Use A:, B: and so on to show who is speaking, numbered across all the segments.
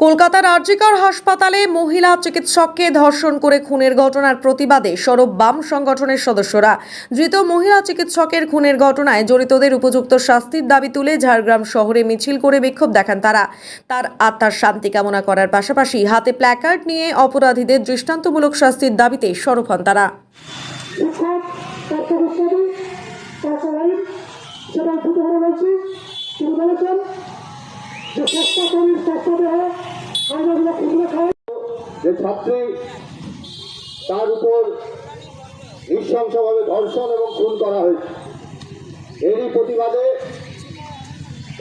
A: কলকাতার আরজিকর হাসপাতালে মহিলা চিকিৎসককে ধর্ষণ করে খুনের ঘটনার প্রতিবাদে সরব বাম সংগঠনের সদস্যরা। ধৃত মহিলা চিকিৎসকের খুনের ঘটনায় জড়িতদের উপযুক্ত শাস্তির দাবি তুলে ঝাড়গ্রাম শহরে মিছিল করে বিক্ষোভ দেখান তারা। তার আত্মার শান্তি কামনা করার পাশাপাশি হাতে প্ল্যাকার্ড নিয়ে অপরাধীদের দৃষ্টান্তমূলক শাস্তির দাবিতে সরব হন তারা।
B: যে ছাত্রী তার উপর নৃশংসভাবে ধর্ষণ এবং খুন করা হয়েছে। এরই প্রতিবাদে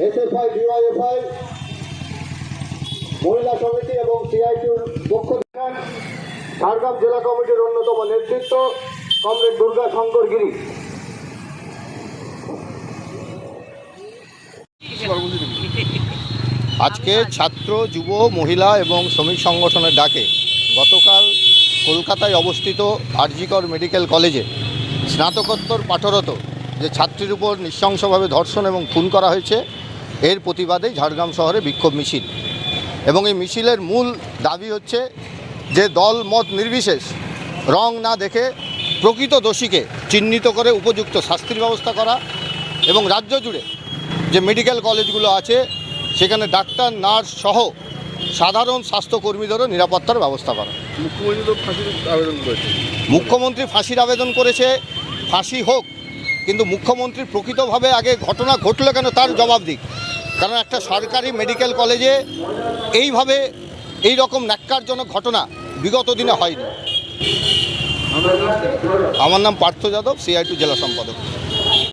B: এসএফআই ডিওয়াইএফআই মহিলা সমিতি এবং সিআইটির পক্ষ থেকে ঝাড়গ্রাম জেলা কমিটির অন্যতম নেতৃত্ব কমরেড দুর্গা শঙ্কর গিরি
C: আজকে ছাত্র, যুব, মহিলা এবং শ্রমিক সংগঠনের ডাকে গতকাল কলকাতায় অবস্থিত আরজিকর মেডিকেল কলেজে স্নাতকোত্তর পাঠরত যে ছাত্রীর উপর নৃশংসভাবে ধর্ষণ এবং খুন করা হয়েছে, এর প্রতিবাদে ঝাড়গ্রাম শহরে বিক্ষোভ মিছিল। এবং এই মিছিলের মূল দাবি হচ্ছে যে দল মত নির্বিশেষ, রং না দেখে প্রকৃত দোষীকে চিহ্নিত করে উপযুক্ত শাস্তির ব্যবস্থা করা এবং রাজ্য জুড়ে যে মেডিকেল কলেজগুলো আছে সেখানে ডাক্তার নার্স সহ সাধারণ স্বাস্থ্যকর্মীদেরও নিরাপত্তার ব্যবস্থা করা।
D: মুখ্যমন্ত্রী তো ফাঁসির আবেদন করেছে?
C: মুখ্যমন্ত্রী ফাঁসির আবেদন করেছে ফাঁসি হোক কিন্তু মুখ্যমন্ত্রী প্রকৃতভাবে আগে ঘটনা ঘটলো কেন তার জবাব দিক। কারণ একটা সরকারি মেডিকেল কলেজে এইভাবে এই রকম ন্যাক্কারজনক ঘটনা বিগত দিনে হয়নি। আমার নাম পার্থ যাদব সিআইটু জেলা সম্পাদক।